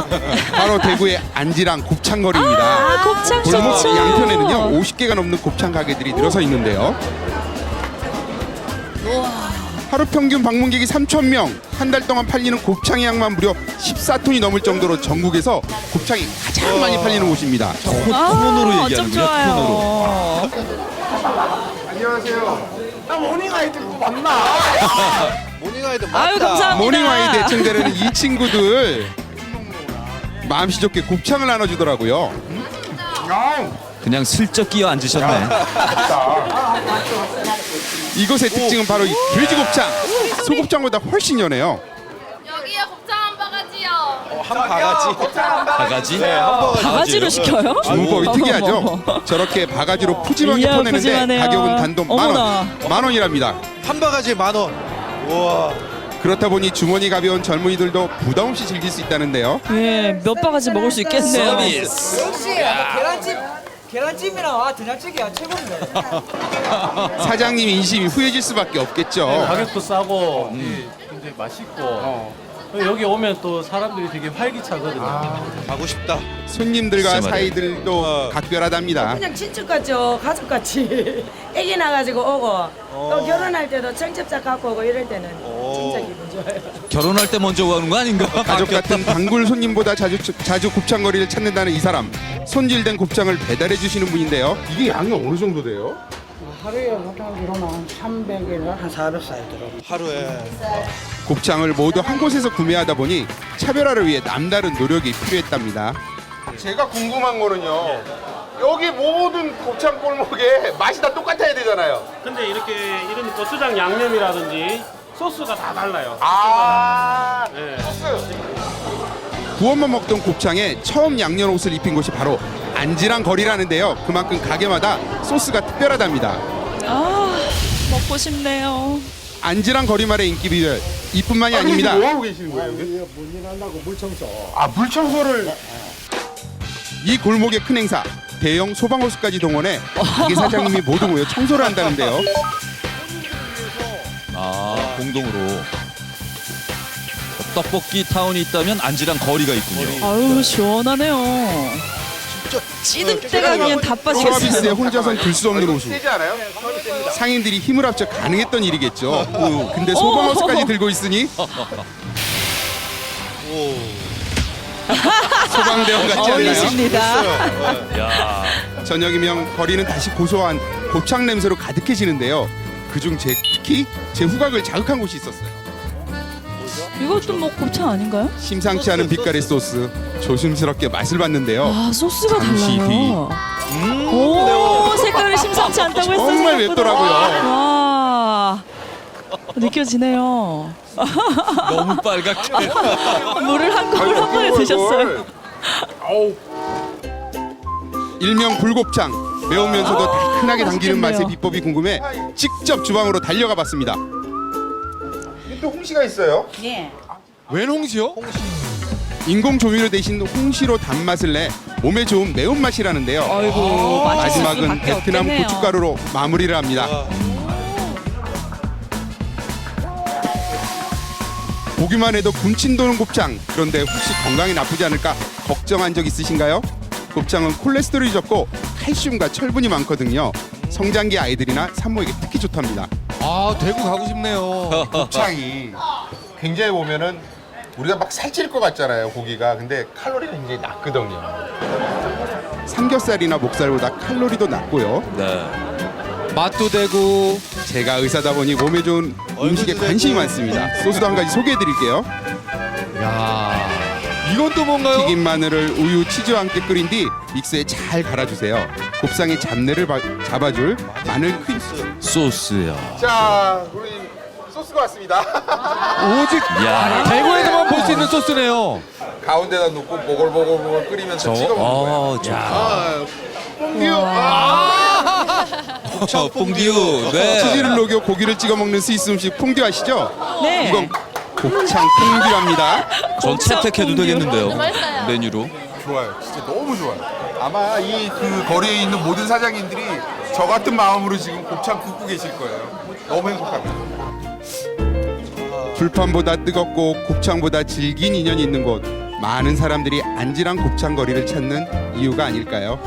어딘가요? 바로 대구의 안지랑 곱창거리입니다. 아, 곱창 골목 좋죠. 양편에는요 50개가 넘는 곱창 가게들이 늘어서 있는데요. 하루 평균 방문객이 3천 명, 한 달 동안 팔리는 곱창의 양만 무려 14톤이 넘을 정도로 전국에서 곱창이 가장 많이 팔리는 곳입니다. 아, 톤으로 어쩜 얘기하는군요, 좋아요. 안녕하세요. 모닝아이드 아유 감사합니다. 모닝와이 대청되는 이 친구들 마음씨 좋게 곱창을 나눠주더라고요. 그냥 슬쩍 끼어 앉으셨네. 이곳의 특징은 바로 이 돼지 곱창. 소곱창보다 훨씬 연해요. 여기에 곱창 한 바가지요. 한 바가지 바가지? 네, 한 바가지 바가지로 시켜요? 주문법이 특이하죠. 저렇게 바가지로 푸짐하게 이야, 퍼내는데 푸짐하네요. 가격은 단돈 만 어머나. 원, 만 원이랍니다. 한 바가지 만원 우와 그렇다 보니 주머니 가벼운 젊은이들도 부담 없이 즐길 수 있다는데요. 예, 몇 바가지 먹을 수 있겠네요. 서비스. 역시 계란찜 계란찜이랑 아 된장찌개야 최고입니다. 사장님 인심이 후해질 수밖에 없겠죠. 가격도 싸고 예, 굉장히 맛있고 여기 오면 또 사람들이 되게 활기차거든요. 가고 싶다 손님들과 진짜. 사이들도 어. 각별하답니다. 그냥 친척 같죠 가족 같이 애기 나가지고 오고 또 결혼할 때도 청첩장 갖고 오고 이럴 때는 진짜 기분 좋아요. 결혼할 때 먼저 가는 거 아닌가? 가족 같은 단골 손님보다 자주 자주 곱창거리를 찾는다는 이 사람. 손질된 곱창을 배달해 주시는 분인데요. 이게 양이 어느 정도 돼요? 하루에 보통 들어오면 300에서 한 400 사이 들어. 하루에 곱창을 모두 한 곳에서 구매하다 보니 차별화를 위해 남다른 노력이 필요했답니다. 제가 궁금한 거는요. 여기 모든 곱창 골목에 맛이 다 똑같아야 되잖아요. 근데 이렇게 이런 고추장 양념이라든지 소스가 다 달라요. 아, 네. 구워만 먹던 곱창에 처음 양념 옷을 입힌 곳이 바로 안지랑 거리라는데요. 그만큼 가게마다 소스가 특별하답니다. 아, 먹고 싶네요. 안지랑 거리말의 인기 비결 이뿐만이 아닙니다. 뭐 하고 계시는 거예요? 문일 한다고 물청소. 아 물청소를 이 골목의 큰 행사 대형 소방호수까지 동원해 가게 사장님이 모두 모여 청소를 한다는데요. 아, 공동으로. 떡볶이 타운이 있다면 안지랑 거리가 있군요. 아유 시원하네요. 찌든 때가 그냥 다 서비스에 빠지겠어요. 혼자선 들 수 없는 호수. 상인들이 힘을 합쳐 가능했던 일이겠죠. 어, 근데 소방호수까지 들고 있으니 소방대원 같지 않나요? 어울리십니다. 야, 저녁이면 거리는 다시 고소한 곱창 냄새로 가득해지는데요. 그중 제 특히 제 후각을 자극한 곳이 있었어요. 이것도 뭐 곱창 아닌가요? 심상치 않은 빛깔의 소스 조심스럽게 맛을 봤는데요. 아 소스가 잠시 달라요. 오 색깔이 심상치 않다고 했어요. 정말 맵더라고요. 와 느껴지네요. 너무 빨갛게. 물을 한 그릇 한 번에 드셨어요. 일명 불곱창 매우면서도 달큰하게 당기는 맛있겠네요. 맛의 비법이 궁금해 직접 주방으로 달려가 봤습니다. 또 홍시가 있어요. 네. 웬 홍시요? 인공 조미료 대신 홍시로 단맛을 내 몸에 좋은 매운맛이라는데요. 아이고 맛있을 마지막은 수밖에 베트남 없겠네요. 고춧가루로 마무리를 합니다. 보기만 해도 군침 도는 곱창. 그런데 혹시 건강에 나쁘지 않을까 걱정한 적 있으신가요? 곱창은 콜레스테롤이 적고 칼슘과 철분이 많거든요. 성장기 아이들이나 산모에게 특히 좋답니다. 아 대구 가고 싶네요. 곱창이 굉장히 보면은 우리가 막 살찔 것 같잖아요 고기가. 근데 칼로리가 굉장히 낮거든요. 삼겹살이나 목살보다 칼로리도 낮고요. 네. 맛도 되고 제가 의사다 보니 몸에 좋은 음식에 관심이 많습니다. 소스도 한 가지 소개해 드릴게요. 야 이건 또 뭔가요? 튀김 마늘을 우유 치즈와 함께 끓인 뒤 믹스에 잘 갈아주세요 곱창의 잡내를 바- 잡아줄 마늘 크림 소스야. 자 우리 소스가 왔습니다 오직 야, 대구에서만 볼 수 있는 소스네요. 가운데다 놓고 보글보글보글 끓이면서 저, 찍어 먹는 거예요 어, 좋다. 뽕듀 저 퐁듀. 네. 치즈를 녹여 고기를 찍어 먹는 스위스 음식 퐁듀 아시죠? 네. 이건 곱창 퐁듀랍니다. 전 채택해도. 되겠는데요. 맛있어요. 메뉴로. 좋아요. 진짜 너무 좋아요. 아마 이 그 거리에 있는 모든 사장님들이 저 같은 마음으로 지금 곱창 굽고 계실 거예요. 너무 행복합니다. 불판보다 뜨겁고 곱창보다 질긴 인연이 있는 곳 많은 사람들이 안지랑 곱창 거리를 찾는 이유가 아닐까요?